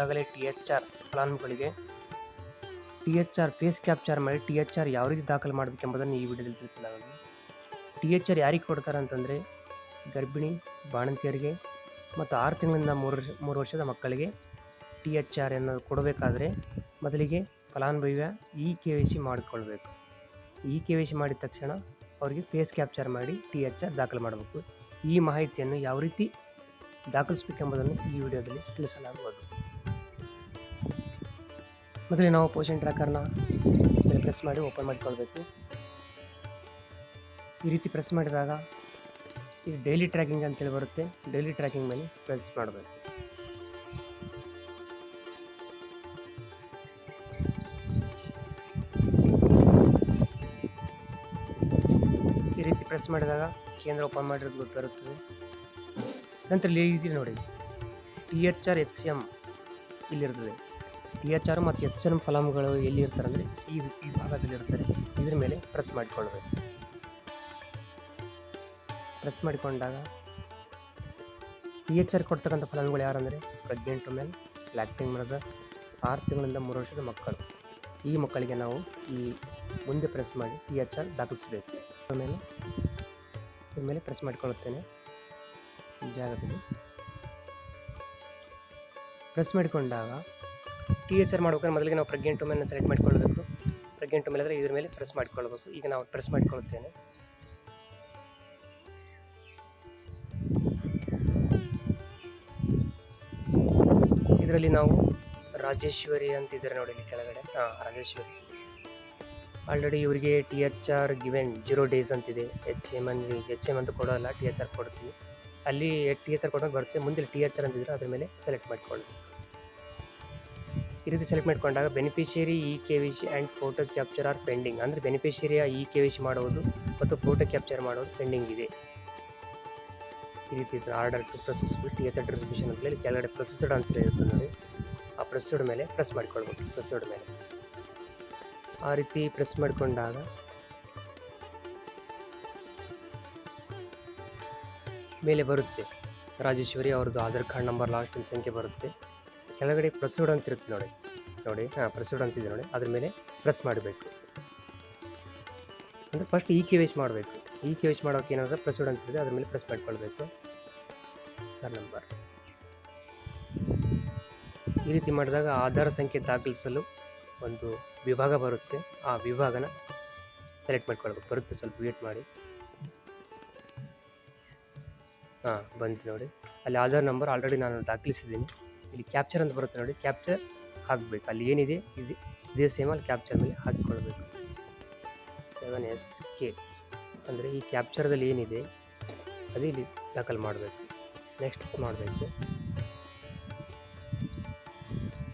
ಈಗಾಗಲೇ T H R ಫಲಾನುಭವಿಗಳಿಗೆ T H R face capture ಮಾಡಿ ಟಿ ಎಚ್ ಆರ್ ಯಾವ ರೀತಿ ದಾಖಲು ಮಾಡಬೇಕೆಂಬುದನ್ನು ಈ ವಿಡಿಯೋದಲ್ಲಿ ತಿಳಿಸಲಾಗಿದೆ. ಟಿ ಎಚ್ ಆರ್ ಯಾರಿಗೆ ಕೊಡ್ತಾರೆ ಅಂತಂದರೆ ಗರ್ಭಿಣಿ, ಬಾಣಂತಿಯರಿಗೆ ಮತ್ತು ಆರು ತಿಂಗಳಿಂದ ಮೂರು ವರ್ಷ, ಮೂರು ವರ್ಷದ ಮಕ್ಕಳಿಗೆ ಟಿ ಎಚ್ ಆರ್ ಅನ್ನೋದು ಕೊಡಬೇಕಾದ್ರೆ ಮೊದಲಿಗೆ ಫಲಾನುಭವಿಯ ಇ ಕೆ ವೈ ಸಿ ಮಾಡಿಕೊಳ್ಬೇಕು. ಇ ಕೆ ವೈ ಸಿ ಮಾಡಿದ ತಕ್ಷಣ ಅವರಿಗೆ ಫೇಸ್ ಕ್ಯಾಪ್ಚರ್ ಮಾಡಿ ಟಿ ಎಚ್ ಆರ್ ದಾಖಲು ಮಾಡಬೇಕು. ಈ ಮಾಹಿತಿಯನ್ನು ಯಾವ ರೀತಿ ದಾಖಲಿಸಬೇಕೆಂಬುದನ್ನು ಈ ವಿಡಿಯೋದಲ್ಲಿ ತಿಳಿಸಲಾಗುವುದು. ಮೊದಲಿಗೆ ನಾವು ಪೋಷನ್ ಟ್ರ್ಯಾಕರ್ನ ಪ್ರೆಸ್ ಮಾಡಿ ಓಪನ್ ಮಾಡಿಕೊಳ್ಬೇಕು. ಈ ರೀತಿ ಪ್ರೆಸ್ ಮಾಡಿದಾಗ ಇದು ಡೈಲಿ ಟ್ರ್ಯಾಕಿಂಗ್ ಅಂತೇಳಿ ಬರುತ್ತೆ. ಡೈಲಿ ಟ್ರ್ಯಾಕಿಂಗ್ ಮೇಲೆ ಪ್ರೆಸ್ ಮಾಡಬೇಕು. ಈ ರೀತಿ ಪ್ರೆಸ್ ಮಾಡಿದಾಗ ಕೇಂದ್ರ ಓಪನ್ ಮಾಡಿರೋದು ಬರುತ್ತದೆ. ನಂತರ ಇಲ್ಲಿ ನೋಡಿ. T H R H M ಇಲ್ಲಿರ್ತದೆ. T H R ಮತ್ತು ಎಸ್ ಎನ್ ಫಲಮ್ಗಳು ಎಲ್ಲಿ ಇರ್ತಾರೆ ಅಂದರೆ ಈ ಈ ಭಾಗದಲ್ಲಿ ಇರ್ತಾರೆ ಇದ್ರ ಮೇಲೆ ಪ್ರೆಸ್ ಮಾಡಿಕೊಳ್ಬೇಕು. ಪ್ರೆಸ್ ಮಾಡಿಕೊಂಡಾಗ ಟಿ ಎಚ್ ಆರ್ ಕೊಡ್ತಕ್ಕಂಥ ಫಲಮ್ಗಳು ಯಾರಂದರೆ ಪ್ರೆಗ್ನೆಂಟ್ ವುಮೆನ್ ಲ್ಯಾಕ್ಟಿಂಗ್ ಮರದ ಆರು ತಿಂಗಳಿಂದ ಮೂರು ವರ್ಷದ ಮಕ್ಕಳು. ಈ ಮಕ್ಕಳಿಗೆ ನಾವು ಈ ಮುಂದೆ ಪ್ರೆಸ್ ಮಾಡಿ ಟಿ ಎಚ್ ಆರ್ ದಾಖಲಿಸಬೇಕು ಆಮೇಲೆ ಇದ್ರ ಮೇಲೆ ಪ್ರೆಸ್ ಮಾಡಿಕೊಳ್ಳುತ್ತೇನೆ. ಈ ಜಾಗದಲ್ಲಿ. ಪ್ರೆಸ್ ಮಾಡಿಕೊಂಡಾಗ ಟಿ ಎಚ್ ಆರ್ ಮಾಡ್ಬೇಕಾದ್ರೆ ಮೊದಲಿಗೆ ನಾವು ಪ್ರೆಗ್ನೆಂಟ್ ವುಮೆನ್ ಸೆಲೆಕ್ಟ್ ಮಾಡ್ಕೊಳ್ಬೇಕು ಪ್ರೆಗ್ನೆಂಟ್ ವುಮೆನ್ ಆದರೆ ಇದ್ರ ಮೇಲೆ ಪ್ರೆಸ್ ಮಾಡ್ಕೊಳ್ಬೇಕು. ಈಗ ನಾವು ಪ್ರೆಸ್ ಮಾಡಿಕೊಳ್ಳುತ್ತೇನೆ. ಇದರಲ್ಲಿ ನಾವು ರಾಜೇಶ್ವರಿ ಅಂತಿದ್ದಾರೆ ನೋಡಿ ಕೆಳಗಡೆ. ಹಾಂ, ರಾಜೇಶ್ವರಿ. ಆಲ್ರೆಡಿ ಇವರಿಗೆ T H R given zero days ಅಂತಿದೆ. ಎಚ್ ಎಂ ಅಂದರೆ ಎಚ್ ಎಂ ಅಂತ ಕೊಡೋಲ್ಲ ಟಿ ಎಚ್ ಆರ್ ಕೊಡ್ತೀವಿ. ಅಲ್ಲಿ ಟಿ ಎಚ್ ಆರ್ ಕೊಡೋಕೆ ಬರುತ್ತೆ. ಮುಂದೆ ಟಿ ಎಚ್ ಆರ್ ಅಂತಿದ್ರೆ ಅದ್ರ ಮೇಲೆ ಸೆಲೆಕ್ಟ್ ಮಾಡ್ಕೊಳ್ಳಿ ಈ ರೀತಿ ಸೆಲೆಕ್ಟ್ ಮಾಡಿಕೊಂಡಾಗ beneficiary E K V C and photo capture are pending ಅಂದರೆ ಬೆನಿಫಿಷಿಯರಿಯ ಇ ಕೆ ವಿ ಸಿ ಮಾಡುವುದು ಮತ್ತು ಫೋಟೋ ಕ್ಯಾಪ್ಚರ್ ಮಾಡೋದು ಪೆಂಡಿಂಗ್ ಇದೆ. ಈ ರೀತಿ order to process T H distribution ಅಂತ ಹೇಳಿ ಕೆಳಗಡೆ ಪ್ರೊಸೆಸ್ಡ್ ಅಂತ ಇರುತ್ತೆ ನೋಡಿ. ಆ ಪ್ರೊಸೆಸ್ಡ್ ಮೇಲೆ ಪ್ರೆಸ್ ಮಾಡ್ಕೊಳ್ಬೇಕು. ಪ್ರೊಸೆಸ್ಡ್ ಮೇಲೆ. ಆ ರೀತಿ ಪ್ರೆಸ್ ಮಾಡಿಕೊಂಡಾಗ ಮೇಲೆ ಬರುತ್ತೆ. ರಾಜೇಶ್ವರಿ ಅವ್ರದ್ದು ಆಧಾರ್ ಕಾರ್ಡ್ ನಂಬರ್ ಲಾಸ್ಟಿನ ಸಂಖ್ಯೆ ಬರುತ್ತೆ. ಕೆಳಗಡೆ ಪ್ರೊಸೀಡ್ ಅಂತ ಇರುತ್ತೆ ನೋಡಿ. ನೋಡಿ, ಹಾಂ ಪ್ರೊಸೀಡ್ ಅಂತಿದೆ ನೋಡಿ. ಅದ್ರ ಮೇಲೆ ಪ್ರೆಸ್ ಮಾಡಬೇಕು. ಅಂದರೆ ಫಸ್ಟ್ ಈ ವೇಸ್ ಮಾಡಬೇಕು. ಈ ವೇಸ್ ಮಾಡೋಕೆ ಏನಾದರೂ ಪ್ರೊಸೀಡ್ ಅಂತಿದೆ. ಅದ್ರ ಮೇಲೆ ಪ್ರೆಸ್ ಮಾಡಿಕೊಳ್ಬೇಕು. ಆಧಾರ್ ನಂಬರ್ ಈ ರೀತಿ ಮಾಡಿದಾಗ ಆಧಾರ್ ಸಂಖ್ಯೆ ದಾಖಲಿಸಲು ಒಂದು ವಿಭಾಗ ಬರುತ್ತೆ. ಆ ವಿಭಾಗನ ಸೆಲೆಕ್ಟ್ ಮಾಡ್ಕೊಳ್ಬೇಕು. ಬರುತ್ತೆ, ಸ್ವಲ್ಪ ವೇಟ್ ಮಾಡಿ. ಹಾಂ, ಬಂತು ನೋಡಿ. ಅಲ್ಲಿ ಆಧಾರ್ ನಂಬರ್ ಆಲ್ರೆಡಿ ನಾನು ದಾಖಲಿಸಿದ್ದೀನಿ. ಇಲ್ಲಿ ಕ್ಯಾಪ್ಚರ್ ಅಂತ ಬರುತ್ತೆ ನೋಡಿ ಕ್ಯಾಪ್ಚರ್ ಹಾಕಬೇಕು. ಅಲ್ಲಿ ಏನಿದೆ? ಇದು, ಇದೇ ಸೇಮ್ ಅಲ್ಲಿ ಕ್ಯಾಪ್ಚರ್ ಮೇಲೆ ಹಾಕಿಕೊಳ್ಬೇಕು. ಸೆವೆನ್ ಎಸ್ ಕೆ ಅಂದರೆ ಈ ಕ್ಯಾಪ್ಚರ್ದಲ್ಲಿ ಏನಿದೆ? ಅದು ಇಲ್ಲಿ ದಾಖಲು ಮಾಡಬೇಕು. ನೆಕ್ಸ್ಟ್ ಮಾಡಬೇಕು.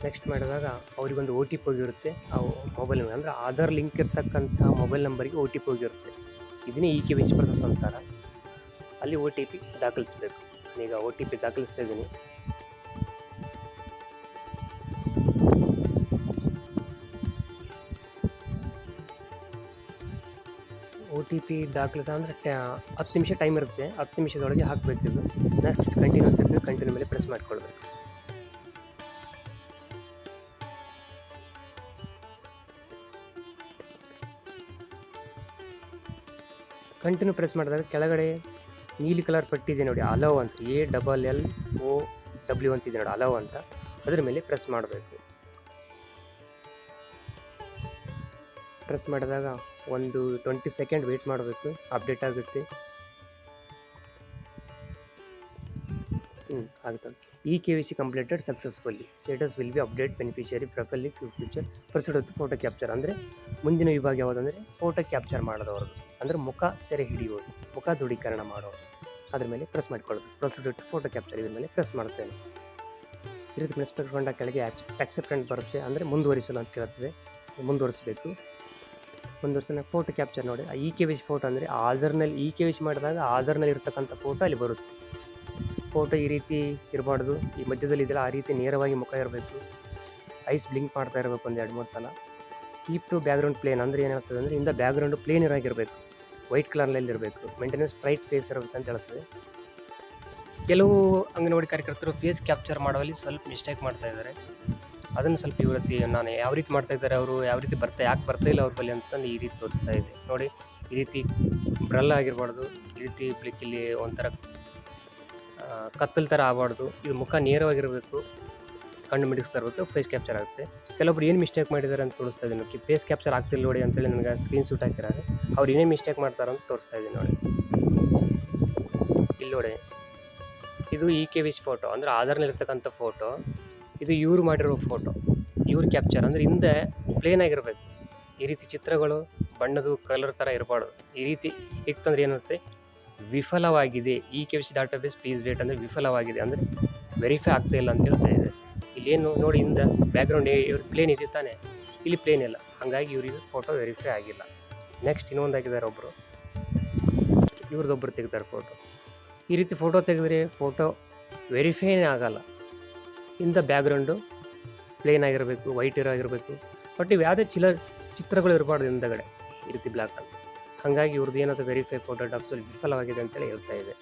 ನೆಕ್ಸ್ಟ್ ಮಾಡಿದಾಗ ಅವರಿಗೊಂದು ಒ ಟಿ ಪಿ ಹೋಗಿರುತ್ತೆ. ಆ ಮೊಬೈಲ್ ನಂಬರ್ ಅಂದರೆ ಆಧಾರ್ ಲಿಂಕ್ ಇರ್ತಕ್ಕಂಥ ಮೊಬೈಲ್ ನಂಬರಿಗೆ ಒ ಟಿ ಪಿ ಹೋಗಿರುತ್ತೆ. ಇದನ್ನೇ ಈ ಕೆ ಸಿ ಪ್ರೊಸೆಸ್ ಅಂತಾರೆ. ಅಲ್ಲಿ ಒ ಟಿ ಪಿ ದಾಖಲಿಸ್ಬೇಕು. ಈಗ ಒ ಟಿ ಪಿ ದಾಖಲಿಸ್ತಾ ಇದ್ದೀನಿ. ಒ ಟಿ ಪಿ ದಾಖಲಿಸ ಅಂದರೆ ಟ್ಯಾ ಹತ್ತು ನಿಮಿಷ ಟೈಮ್ ಇರುತ್ತೆ. ಹತ್ತು ನಿಮಿಷದೊಳಗೆ ಹಾಕಬೇಕು ಇದು. ನೆಕ್ಸ್ಟ್ ಕಂಟಿನ್ಯೂ ಅಂತ ಕಂಟಿನ್ಯೂ ಮೇಲೆ ಪ್ರೆಸ್ ಮಾಡ್ಕೊಳ್ಬೇಕು. ಕಂಟಿನ್ಯೂ ಪ್ರೆಸ್ ಮಾಡಿದಾಗ ಕೆಳಗಡೆ ನೀಲಿ ಕಲರ್ ಪಟ್ಟಿ ಇದೆ ನೋಡಿ ಅಲವ್ ಅಂತ. A double L O W ಅಂತಿದೆ ನೋಡಿ ಅಲವ್ ಅಂತ. ಅದ್ರ ಮೇಲೆ ಪ್ರೆಸ್ ಮಾಡಬೇಕು. ಪ್ರೆಸ್ ಮಾಡಿದಾಗ ಒಂದು ಟ್ವೆಂಟಿ ಸೆಕೆಂಡ್ ವೆಯ್ಟ್ ಮಾಡಬೇಕು ಅಪ್ಡೇಟ್ ಆಗುತ್ತೆ. ಆಗುತ್ತೆ. E K V C completed successfully status will be update beneficiary ಪ್ರೊಫೈಲಿ future proceed photo capture ಅಂದರೆ ಮುಂದಿನ ವಿಭಾಗ ಯಾವುದಂದರೆ ಫೋಟೋ ಕ್ಯಾಪ್ಚರ್ ಮಾಡೋದವ್ರದ್ದು. ಅಂದರೆ ಮುಖ ಸೆರೆ ಹಿಡಿಯೋದು ಮುಖ ದೃಢೀಕರಣ ಮಾಡೋರು ಅದ್ರ ಮೇಲೆ ಪ್ರೆಸ್ ಮಾಡ್ಕೊಳ್ಳೋದು. ಪ್ರೊಸೀಡ್ ಫೋಟೋ ಕ್ಯಾಪ್ಚರ್ ಇದ್ರ ಮೇಲೆ ಪ್ರೆಸ್ ಮಾಡ್ತೇನೆ ಈ ರೀತಿ ಪ್ರೆಸ್ ಮಾಡಿಕೊಂಡ ಕೆಳಗೆ ಆಕ್ಸೆಪ್ಟೆಂಟ್ ಬರುತ್ತೆ. ಅಂದರೆ ಮುಂದುವರಿಸಲು ಅಂತ ಕೇಳ್ತದೆ. ಮುಂದುವರಿಸಬೇಕು. ಮುಂದುವರ್ಸೋಣ ಫೋಟೋ ಕ್ಯಾಪ್ಚರ್ ನೋಡಿ. ಇ ಕೆ ವಿಶ್ ಫೋಟೋ ಅಂದರೆ ಆಧಾರ್ನಲ್ಲಿ ಇ ಕೆ ವಿಶ್ ಮಾಡಿದಾಗ ಆಧಾರ್ನಲ್ಲಿ ಇರ್ತಕ್ಕಂಥ ಫೋಟೋ ಅಲ್ಲಿ ಬರುತ್ತೆ. ಫೋಟೋ ಈ ರೀತಿ ಇರಬಾರ್ದು. ಈ ಮಧ್ಯದಲ್ಲಿ ಇದೆಲ್ಲ ಆ ರೀತಿ ನೇರವಾಗಿ ಮುಖ ಇರಬೇಕು. ಐಸ್ ಬ್ಲಿಂಕ್ ಮಾಡ್ತಾ ಇರಬೇಕು ಒಂದು ಎರಡು ಮೂರು ಸಲ. ಕೀಪ್ ಟು ಬ್ಯಾಕ್ಗ್ರೌಂಡ್ ಪ್ಲೇನ್ ಅಂದರೆ ಏನಾಗ್ತದೆ ಅಂದರೆ ಇಂದ ಬ್ಯಾಕ್ಗ್ರೌಂಡು ಪ್ಲೇನ್ ಇರಾಗಿರಬೇಕು ವೈಟ್ ಕಲರ್ನಲ್ಲಿ ಇರಬೇಕು. ಮೇಂಟೆನೆನ್ಸ್ ಸ್ಟ್ರೈಟ್ ಫೇಸ್ ಇರಬೇಕು ಅಂತ ಹೇಳ್ತದೆ. ಕೆಲವು ಅಂಗನವಾಡಿ ಕಾರ್ಯಕರ್ತರು ಫೇಸ್ ಕ್ಯಾಪ್ಚರ್ ಮಾಡುವಲ್ಲಿ ಸ್ವಲ್ಪ ಮಿಸ್ಟೇಕ್ ಮಾಡ್ತಾ ಇದ್ದಾರೆ. ಅದನ್ನು ಸ್ವಲ್ಪ ಇವತ್ತಿ ನಾನು ಯಾವ ರೀತಿ ಮಾಡ್ತಾ ಇದ್ದಾರೆ ಅವರು, ಯಾವ ರೀತಿ ಬರ್ತಾ, ಯಾಕೆ ಬರ್ತಾ ಇಲ್ಲ ಅವ್ರ ಬಳಿ ಅಂತಂದು ಈ ರೀತಿ ತೋರಿಸ್ತಾ ಇದೆ. ನೋಡಿ, ಈ ರೀತಿ ಬ್ರಲ್ ಆಗಿರಬಾರ್ದು, ಈ ರೀತಿ ಇಲ್ಲಿ ಒಂಥರ ಕತ್ತಲ್ ಥರ ಆಗಬಾರ್ದು. ಇದು ಮುಖ ನೇರವಾಗಿರಬೇಕು, ಕಣ್ಣು ಮಿಡಿಸ್ತಾ ಫೇಸ್ ಕ್ಯಾಪ್ಚರ್ ಆಗುತ್ತೆ. ಕೆಲವೊಬ್ರು ಏನು ಮಿಸ್ಟೇಕ್ ಮಾಡಿದ್ದಾರೆ ಅಂತ ತೋರಿಸ್ತಾ ಇದ್ದೀನಿ ನೋಡಿ. ಫೇಸ್ ಕ್ಯಾಪ್ಚರ್ ಆಗ್ತಿಲ್ಲ ನೋಡಿ ಅಂತೇಳಿ ನನಗೆ ಸ್ಕ್ರೀನ್ ಶೂಟ್ ಹಾಕಿದ್ದಾರೆ. ಅವ್ರು ಏನೇ ಮಿಸ್ಟೇಕ್ ಮಾಡ್ತಾರೆ ಅಂತ ತೋರಿಸ್ತಾ ಇದ್ದೀನಿ ನೋಡಿ. ಇಲ್ಲಿ ನೋಡಿ, ಇದು ಇ ಕೆ ವಿಶ್ ಫೋಟೋ. ಅಂದರೆ ಆಧಾರ್ನಲ್ಲಿರ್ತಕ್ಕಂಥ ಫೋಟೋ. ಇದು ಇವ್ರು ಮಾಡಿರೋ ಫೋಟೋ. ಇವ್ರು ಕ್ಯಾಪ್ಚರ್ ಅಂದರೆ ಹಿಂದೆ ಪ್ಲೇನ್ ಆಗಿರಬೇಕು. ಈ ರೀತಿ ಚಿತ್ರಗಳು ಬಣ್ಣದ ಕಲರ್ ಥರ ಇರಬಾರ್ದು. ಈ ರೀತಿ ಇತ್ತಂದ್ರೆ ಏನಾಗುತ್ತೆ ವಿಫಲವಾಗಿದೆ. E K C database please wait ಅಂದರೆ ವಿಫಲವಾಗಿದೆ. ಅಂದರೆ ವೆರಿಫೈ ಆಗ್ತಾ ಇಲ್ಲ ಅಂತ ಹೇಳ್ತಾ ಇದೆ. ಇಲ್ಲೇನು ನೋಡಿ ಹಿಂದೆ ಬ್ಯಾಕ್ಗ್ರೌಂಡ್ ಇವ್ರು ಪ್ಲೇನ್ ಇದೆ ತಾನೆ? ಇಲ್ಲಿ ಪ್ಲೇನ್ ಇಲ್ಲ. ಹಾಗಾಗಿ ಇವ್ರಿಗೆ ಫೋಟೋ ವೆರಿಫೈ ಆಗಿಲ್ಲ. ನೆಕ್ಸ್ಟ್ ಇನ್ನೊಂದಾಗಿದ್ದಾರೆ ಒಬ್ಬರು ಇವ್ರದ್ದೊಬ್ಬರು ತೆಗ್ದಾರೆ ಫೋಟೋ ಈ ರೀತಿ ಫೋಟೋ ತೆಗೆದ್ರೆ ಫೋಟೋ ವೆರಿಫೈನೇ ಆಗಲ್ಲ. ಇಂದ ಬ್ಯಾಕ್ಗ್ರೌಂಡು, ಪ್ಲೇನ್ ಆಗಿರಬೇಕು, ವೈಟ್ ಇರೋ ಆಗಿರಬೇಕು. ಬಟ್ ಇವು ಯಾವುದೇ ಚಿಲ ಚಿತ್ರಗಳು ಇರಬಾರ್ದು ಹಿಂದಗಡೆ, ಈ ರೀತಿ ಬ್ಲ್ಯಾಕ್ ಅಂತ ಹಾಗಾಗಿ ಇವ್ರದ್ದು ಏನಾದರೂ ವೆರಿಫೈ ಫೋಟೋ ಟಾಪ್ಸಲ್ಲಿ ವಿಫಲವಾಗಿದೆ ಅಂತೇಳಿ ಹೇಳ್ತಾ ಇದೆ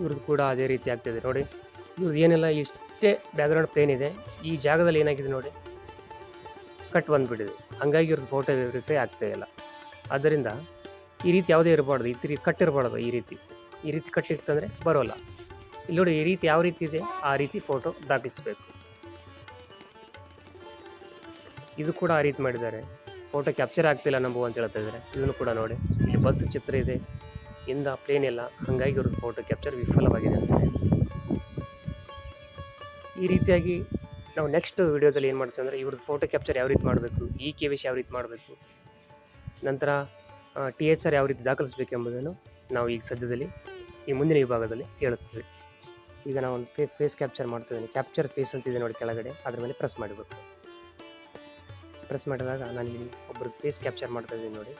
ಇವ್ರದ್ದು ಕೂಡ ಅದೇ ರೀತಿ ಆಗ್ತಿದೆ ನೋಡಿ ಇವ್ರದ್ದು ಏನೆಲ್ಲ ಇಷ್ಟೇ ಬ್ಯಾಕ್ಗ್ರೌಂಡ್ ಪ್ಲೇನ್ ಇದೆ, ಈ ಜಾಗದಲ್ಲಿ ಏನಾಗಿದೆ ನೋಡಿ, ಕಟ್ ಬಂದುಬಿಟ್ಟಿದೆ. ಹಾಗಾಗಿ ಇವ್ರದ್ದು ಫೋಟೋ ವೆರಿಫೈ ಆಗ್ತಾ ಇಲ್ಲ. ಆದ್ದರಿಂದ ಈ ರೀತಿ ಯಾವುದೇ ಇರಬಾರ್ದು, ಈ ರೀತಿ ಕಟ್ ಇರಬಾರ್ದು ಈ ರೀತಿ. ಈ ರೀತಿ ಕಟ್ ಇತ್ತಂದರೆ ಬರೋಲ್ಲ. ಇಲ್ಲಿ ನೋಡಿ ಈ ರೀತಿ ಯಾವ ರೀತಿ ಇದೆ? ಆ ರೀತಿ ಫೋಟೋ ದಾಖಲಿಸಬೇಕು. ಇದು ಕೂಡ ಆ ರೀತಿ ಮಾಡಿದ್ದಾರೆ. ಫೋಟೋ ಕ್ಯಾಪ್ಚರ್ ಆಗ್ತಿಲ್ಲ ನಂಬು ಅಂತ ಹೇಳ್ತಾ ಇದ್ದಾರೆ. ಇದನ್ನು ಕೂಡ ನೋಡಿ. ಇಲ್ಲಿ ಬಸ್ ಚಿತ್ರ ಇದೆ. ಇಂದ ಪ್ಲೇನ್ ಇಲ್ಲ ಹಾಗಾಗಿ ಅವ್ರದ್ದು ಫೋಟೋ ಕ್ಯಾಪ್ಚರ್ ವಿಫಲವಾಗಿದೆ ಅಂತ ಈ ರೀತಿಯಾಗಿ ನಾವು ನೆಕ್ಸ್ಟ್ ವಿಡಿಯೋದಲ್ಲಿ ಏನು ಮಾಡ್ತೀವಿ ಅಂದರೆ ಇವ್ರದ್ದು ಫೋಟೋ ಕ್ಯಾಪ್ಚರ್ ಯಾವ ರೀತಿ ಮಾಡಬೇಕು? ಇ ಕೆ ವಿಶ್ ಯಾವ ರೀತಿ ಮಾಡಬೇಕು? ನಂತರ ಟಿ ಎಚ್ ಆರ್ ಯಾವ ರೀತಿ ದಾಖಲಿಸಬೇಕು ಎಂಬುದನ್ನು ನಾವು ಈಗ ಸದ್ಯದಲ್ಲಿ ಈ ಮುಂದಿನ ವಿಭಾಗದಲ್ಲಿ ಹೇಳುತ್ತೇವೆ. ಈಗ ನಾವು ಒಂದು ಫೇ ಫೇಸ್ ಕ್ಯಾಪ್ಚರ್ ಮಾಡ್ತಿದ್ದೀನಿ ಕ್ಯಾಪ್ಚರ್ ಫೇಸ್ ಅಂತಿದೆ ನೋಡಿ ಕೆಳಗಡೆ. ಅದ್ರ ಮೇಲೆ ಪ್ರೆಸ್ ಮಾಡಬೇಕು. ಪ್ರೆಸ್ ಮಾಡಿದಾಗ ನಾನು ಇಲ್ಲಿ ಒಬ್ಬರದ್ದು ಫೇಸ್ ಕ್ಯಾಪ್ಚರ್ ಮಾಡ್ತಾ ಇದ್ದೀನಿ ನೋಡಿ.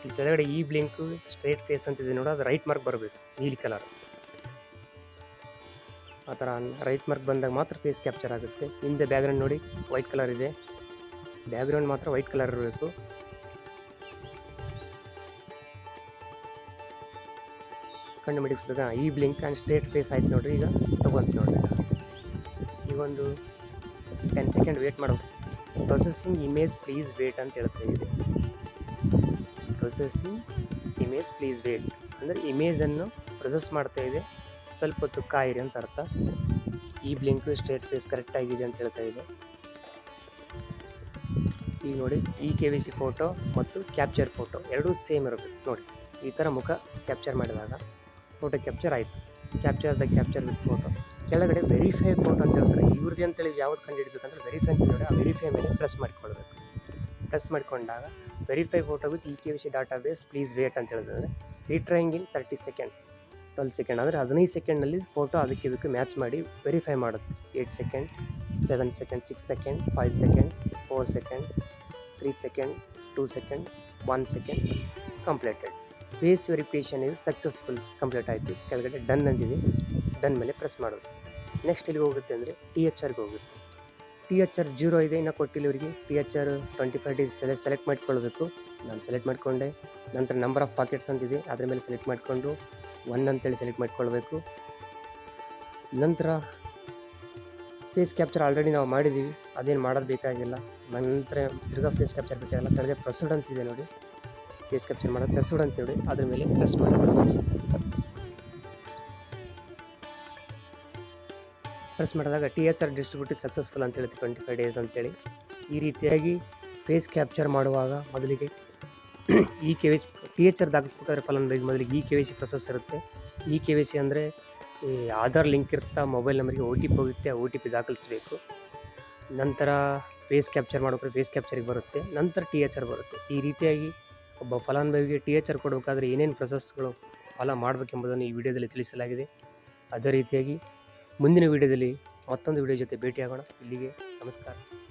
ಇಲ್ಲಿ ಕೆಳಗಡೆ ಈ ಬ್ಲಿಂಕು ಸ್ಟ್ರೇಟ್ ಫೇಸ್ ಅಂತಿದೆ ನೋಡಿ. ಅದು ರೈಟ್ ಮಾರ್ಕ್ ಬರಬೇಕು, ನೀಲಿ ಕಲರ್ ಆ ಥರ ರೈಟ್ ಮಾರ್ಕ್ ಬಂದಾಗ ಮಾತ್ರ ಫೇಸ್ ಕ್ಯಾಪ್ಚರ್ ಆಗುತ್ತೆ. ಹಿಂದೆ ಬ್ಯಾಗ್ರೌಂಡ್ ನೋಡಿ ವೈಟ್ ಕಲರ್ ಇದೆ. ಬ್ಯಾಗ್ರೌಂಡ್ ಮಾತ್ರ ವೈಟ್ ಕಲರ್ ಇರಬೇಕು. ಕಣ್ಣು ಮಿಡಿಸ್ಬೇಕಾ ಈ ಬ್ಲಿಂಕ್ ಆ್ಯಂಡ್ ಸ್ಟ್ರೇಟ್ ಫೇಸ್ ಆಯ್ತು ನೋಡ್ರಿ, ಈಗ ತೊಗೊಂತ ನೋಡ್ರಿ. ಈಗ ಒಂದು ಟೆನ್ ಸೆಕೆಂಡ್ ವೇಟ್ ಮಾಡಬೇಕು ಪ್ರೊಸೆಸಿಂಗ್ ಇಮೇಜ್ ಪ್ಲೀಸ್ ವೇಟ್ ಅಂತ ಹೇಳ್ತಾ ಇದೆ ಪ್ರೊಸೆಸಿಂಗ್ ಇಮೇಜ್ ಪ್ಲೀಸ್ ವೇಟ್ ಅಂದರೆ ಇಮೇಜನ್ನು ಪ್ರೊಸೆಸ್ ಮಾಡ್ತಾ ಇದೆ. ಸ್ವಲ್ಪ ಹೊತ್ತು ಕಾಯಿರಿ ಅಂತ ಅರ್ಥ. ಈ ಬ್ಲಿಂಕು ಸ್ಟ್ರೇಟ್ ಫೇಸ್ ಕರೆಕ್ಟ್ ಆಗಿದೆ ಅಂತ ಹೇಳ್ತಾ ಇದೆ. ಈಗ ನೋಡಿ, E K V C photo ಮತ್ತು ಕ್ಯಾಪ್ಚರ್ ಫೋಟೋ ಎರಡೂ ಸೇಮ್ ಇರಬೇಕು ನೋಡಿ, ಈ ಥರ ಮುಖ ಕ್ಯಾಪ್ಚರ್ ಮಾಡಿದಾಗ ಫೋಟೋ ಕ್ಯಾಪ್ಚರ್ ಆಯಿತು. Capture the capture with photo ಕೆಳಗಡೆ ವೆರಿಫೈ ಫೋಟೋ ಅಂತ ಹೇಳ್ತಾರೆ. ಇವ್ರದ್ದು ಅಂತೇಳಿ ಯಾವ್ದು ಕಂಡು ಹಿಡಿಬೇಕಂದ್ರೆ ವೆರಿಫೈ ಅಂತ ನೋಡಿ ಆ ವೆರಿಫೈ ಮೇಲೆ ಪ್ರೆಸ್ ಮಾಡಿಕೊಳ್ಬೇಕು. ಪ್ರೆಸ್ ಮಾಡಿಕೊಂಡಾಗ verify photo with E K V C data base please wait ಅಂತ ಹೇಳಿದ್ರೆ retrying in thirty second twelve second ಅಂದರೆ ಹದಿನೈದು ಸೆಕೆಂಡ್ನಲ್ಲಿ ಫೋಟೋ ಅದಕ್ಕೆ ಇದಕ್ಕೆ ಮ್ಯಾಚ್ ಮಾಡಿ ವೆರಿಫೈ ಮಾಡುತ್ತೆ. Eight second seven second six second five second four second three second two second one second completed face verification ಇದು successful complete ಆಯಿತು. ಕೆಳಗಡೆ ಡನ್ ಅಂದಿದೆ. ಡನ್ ಮೇಲೆ ಪ್ರೆಸ್ ಮಾಡೋದು. ನೆಕ್ಸ್ಟ್ ಇಲ್ಲಿಗೆ ಹೋಗುತ್ತೆ ಅಂದರೆ ಟಿ ಎಚ್ ಆರ್ಗೆ ಹೋಗುತ್ತೆ. ಟಿ ಎಚ್ ಆರ್ ಜೀರೋ ಇದೆ, ಇನ್ನೂ ಕೊಟ್ಟಿಲ್ಲ ಇವರಿಗೆ. T H R twenty five days select select ಮಾಡ್ಕೊಳ್ಬೇಕು. ನಾನು ಸೆಲೆಕ್ಟ್ ಮಾಡಿಕೊಂಡೆ. ನಂತರ ನಂಬರ್ ಆಫ್ ಪಾಕೆಟ್ಸ್ ಅಂತಿದೆ. ಅದರ ಮೇಲೆ ಸೆಲೆಕ್ಟ್ ಮಾಡಿಕೊಂಡು ಒನ್ ಅಂತೇಳಿ ಸೆಲೆಕ್ಟ್ ಮಾಡ್ಕೊಳ್ಬೇಕು. ನಂತರ ಫೇಸ್ ಕ್ಯಾಪ್ಚರ್ ಆಲ್ರೆಡಿ ನಾವು ಮಾಡಿದ್ದೀವಿ. ಅದೇನು ಮಾಡೋದು ಬೇಕಾಗಿಲ್ಲ. ನಂತರ ತಿರ್ಗಾ ಫೇಸ್ ಕ್ಯಾಪ್ಚರ್ ಬೇಕಾಗಿಲ್ಲ. ಕೆಳಗೆ ಪ್ರೆಸ್ಡ್ ಅಂತಿದೆ ನೋಡಿ. ಫೇಸ್ ಕ್ಯಾಪ್ಚರ್ ಮಾಡೋದು ಪ್ರೆಸ್ ಅಂತ ಅದ್ರ ಮೇಲೆ ಪ್ರೆಸ್ ಮಾಡಿ. ಪ್ರೆಸ್ ಮಾಡಿದಾಗ T H R distributive successful ಅಂತ ಹೇಳಿ ಟ್ವೆಂಟಿ ಫೈವ್ ಡೇಸ್ ಅಂತೇಳಿ. ಈ ರೀತಿಯಾಗಿ ಫೇಸ್ ಕ್ಯಾಪ್ಚರ್ ಮಾಡುವಾಗ ಮೊದಲಿಗೆ E K V C T H R ದಾಖಲಿಸ್ಬೇಕಾದ್ರೆ ಫಲಾನುಭವಿಗೆ ಮೊದಲಿಗೆ E K V C process ಇರುತ್ತೆ. ಈ ಕೆ ವಿ ಸಿ ಅಂದರೆ ಈ ಆಧಾರ್ ಲಿಂಕ್ ಇರ್ತಾ ಮೊಬೈಲ್ ನಂಬರಿಗೆ ಓ ಟಿ ಪಿ ಹೋಗುತ್ತೆ ಓ ಟಿ ಪಿ ದಾಖಲಿಸಬೇಕು. ನಂತರ ಫೇಸ್ ಕ್ಯಾಪ್ಚರ್ ಮಾಡೋಕೆ ಫೇಸ್ ಕ್ಯಾಪ್ಚರಿಗೆ ಬರುತ್ತೆ, ನಂತರ ಟಿ ಎಚ್ ಆರ್ ಬರುತ್ತೆ. ಈ ರೀತಿಯಾಗಿ ಒಬ್ಬ ಫಲಾನುಭವಿಗೆ ಟಿ ಎಚ್ ಆರ್ ಕೊಡಬೇಕಾದ್ರೆ ಏನೇನು ಪ್ರೊಸೆಸ್ಗಳು ಫಾಲೋ ಮಾಡಬೇಕೆಂಬುದನ್ನು ಈ ವಿಡಿಯೋದಲ್ಲಿ ತಿಳಿಸಲಾಗಿದೆ. ಅದೇ ರೀತಿಯಾಗಿ ಮುಂದಿನ ವಿಡಿಯೋದಲ್ಲಿ ಮತ್ತೊಂದು ವಿಡಿಯೋ ಜೊತೆ ಭೇಟಿಯಾಗೋಣ. ಇಲ್ಲಿಗೆ ನಮಸ್ಕಾರ.